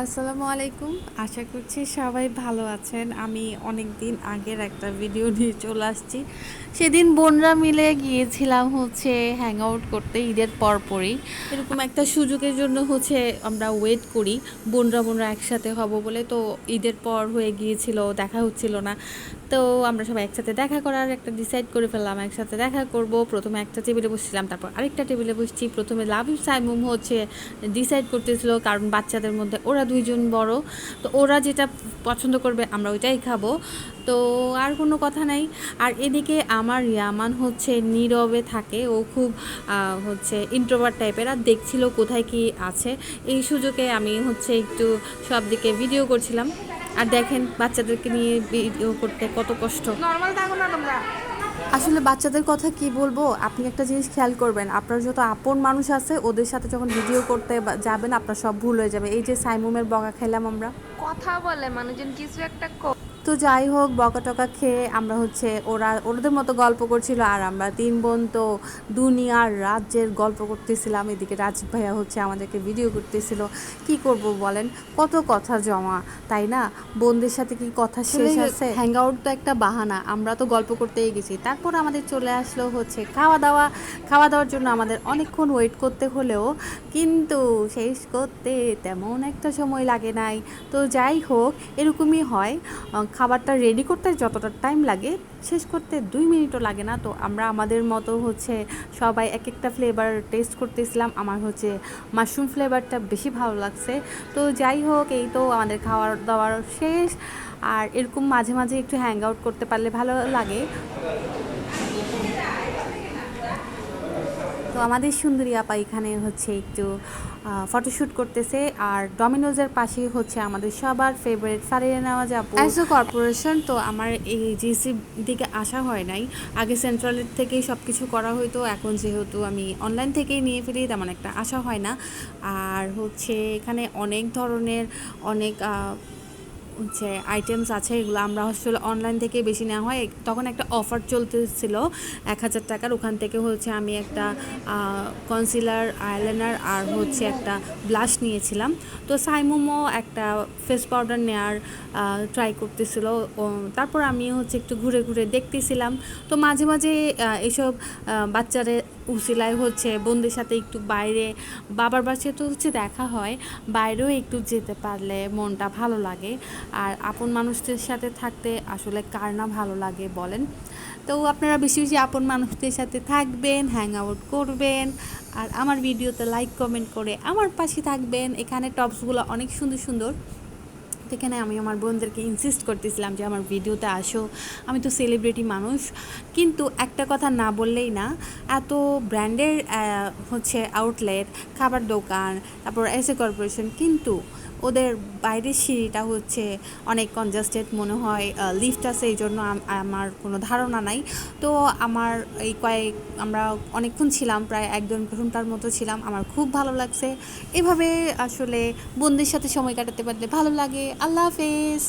আসসালামু আলাইকুম। আশা করছি সবাই ভালো আছেন। আমি অনেক দিন আগের একটা ভিডিও নিয়ে চলে আসছি। সেদিন বোনরা মিলে গিয়েছিলাম হচ্ছে হ্যাং আউট করতে ঈদের পরপরই। এরকম একটা সুযোগের জন্য হচ্ছে আমরা ওয়েট করি। বোনরা বোনরা একসাথে হব বলে তো ঈদের পর হয়ে গিয়েছিল, দেখা হচ্ছিল না। তো আমরা সবাই একসাথে দেখা করার একটা ডিসাইড করে ফেললাম, একসাথে দেখা করব। প্রথমে একটা টেবিলে বসছিলাম, তারপর আরেকটা টেবিলে বসছি। প্রথমে লাভ সাইমুম হচ্ছে ডিসাইড করতেছিল, কারণ বাচ্চাদের মধ্যে ওরা দুইজন বড়। তো ওরা যেটা পছন্দ করবে আমরা ওইটাই খাব। তো আর কোনো কথা নাই। আর এদিকে আমার ইয়ামান হচ্ছে নীরবে থাকে। ও খুব হচ্ছে ইন্ট্রোভার টাইপের আর দেখছিল কোথায় কি আছে। এই সুযোগে আমি হচ্ছে একটু সব দিকে ভিডিও করছিলাম। আর দেখেন বাচ্চাদেরকে নিয়ে ভিডিও করতে কত কষ্ট। নর্মাল থাকো না তোমরা। আসলে বাচ্চাদের কথা কি বলব? আপনি একটা জিনিস খেয়াল করবেন, আপনার যত আপন মানুষ আছে, ওদের সাথে যখন ভিডিও করতে যাবেন, আপনার সব ভুল হয়ে যাবে। এই যে সাইমুমের বগা খেলাম আমরা। কথা বলে, মানুষজন কিছু একটা তো যাই হোক বকা টকা খেয়ে আমরা হচ্ছে ওরা ওদের মতো গল্প করছিল আর আমরা তিন বোন তো দুনিয়ার রাজ্যের গল্প করতেছিলাম। এদিকে রাজীব ভাইয়া হচ্ছে আমাদেরকে ভিডিও করতেছিল। কি করব বলেন? কত কথা জমা তাই না? বোনদের সাথে কি কথা শেষ আছে? হ্যাং আউট তো একটা বাহানা আমরা তো গল্প করতেই গেছি। তারপর আমাদের চলে আসলো হচ্ছে খাওয়া দাওয়া। খাওয়া দাওয়ার জন্য আমাদের অনেকক্ষণ ওয়েট করতে হলেও কিন্তু শেষ করতে তেমন একটা সময় লাগে নাই। তো যাই হোক এরকমই হয়। খাবারটা রেডি করতে যতটা টাইম লাগে, শেষ করতে দুই মিনিটও লাগে না। তো আমরা আমাদের মতো হচ্ছে সবাই এক একটা ফ্লেভার টেস্ট করতেছিলাম। আমার হচ্ছে মাশরুম ফ্লেভারটা বেশি ভালো লাগছে। তো যাই হোক, এই তো আমাদের খাওয়ার দাওয়ার শেষ। আর এরকম মাঝে মাঝে একটু হ্যাং আউট করতে পারলে ভালো লাগে। তো আমাদের সুন্দরী আপা এখানে হচ্ছে একটু ফটোশ্যুট করতেছে। আর ডমিনোজের পাশেই হচ্ছে আমাদের সবার ফেভারিট ফারিয়া নেওয়া যাব অ্যাজ এ কর্পোরেশন তো আমার এই জিসি দিকে আসা হয় নাই। আগে সেন্ট্রালের থেকেই সব কিছু করা হইতো। এখন যেহেতু আমি অনলাইন থেকেই নিয়ে ফেলি, তেমন একটা আসা হয় না। আর হচ্ছে এখানে অনেক ধরনের অনেক হচ্ছে আইটেমস আছে, এগুলো আমরা আসলে অনলাইন থেকে বেশি নেওয়া হয়। তখন একটা অফার চলতেছিল এক হাজার টাকার। ওখান থেকে হচ্ছে আমি একটা কনসিলার আইলাইনার আর হচ্ছে একটা ব্লাশ নিয়েছিলাম। তো সাইমোমো একটা ফেস পাউডার নেওয়ার ট্রাই করতেছিল। তারপর আমি হচ্ছে একটু ঘুরে ঘুরে দেখতেছিলাম। তো মাঝে মাঝে এসব বাচ্চাদের উসিলায় হচ্ছে বোনদের সাথে একটু বাইরে, বাবার বাসায় তো হচ্ছে দেখা হয়, বাইরেও একটু যেতে পারলে মনটা ভালো লাগে। আর আপন মানুষদের সাথে থাকতে আসলে কার না ভালো লাগে বলেন। তো আপনারা বেশি বেশি আপন মানুষদের সাথে থাকবেন হ্যাং আউট করবেন। আর আমার ভিডিওতে লাইক কমেন্ট করে আমার পাশে থাকবেন। এখানে টপসগুলো অনেক সুন্দর সুন্দর। এখানে আমি আমার বোনদেরকে ইনসিস্ট করতেছিলাম যে, আমার ভিডিওতে আসো। আমি তো সেলিব্রিটি মানুষ। কিন্তু একটা কথা না বললেই না, এত ব্র্যান্ডের হচ্ছে আউটলেট খাবার দোকান, তারপর এসএ কর্পোরেশন কিন্তু ওদের বাইরের সিঁড়িটা হচ্ছে অনেক কনজাস্টেড মনে হয় লিফট আছে এই জন্য আমার কোনো ধারণা নাই। তো আমার এই কয়েক, আমরা অনেকক্ষণ ছিলাম, প্রায় একজন ঘণ্টার মতো ছিলাম, আমার খুব ভালো লাগছে। এভাবে আসলে বন্ধুদের সাথে সময় কাটাতে পারলে ভালো লাগে। আল্লাহ হাফেজ।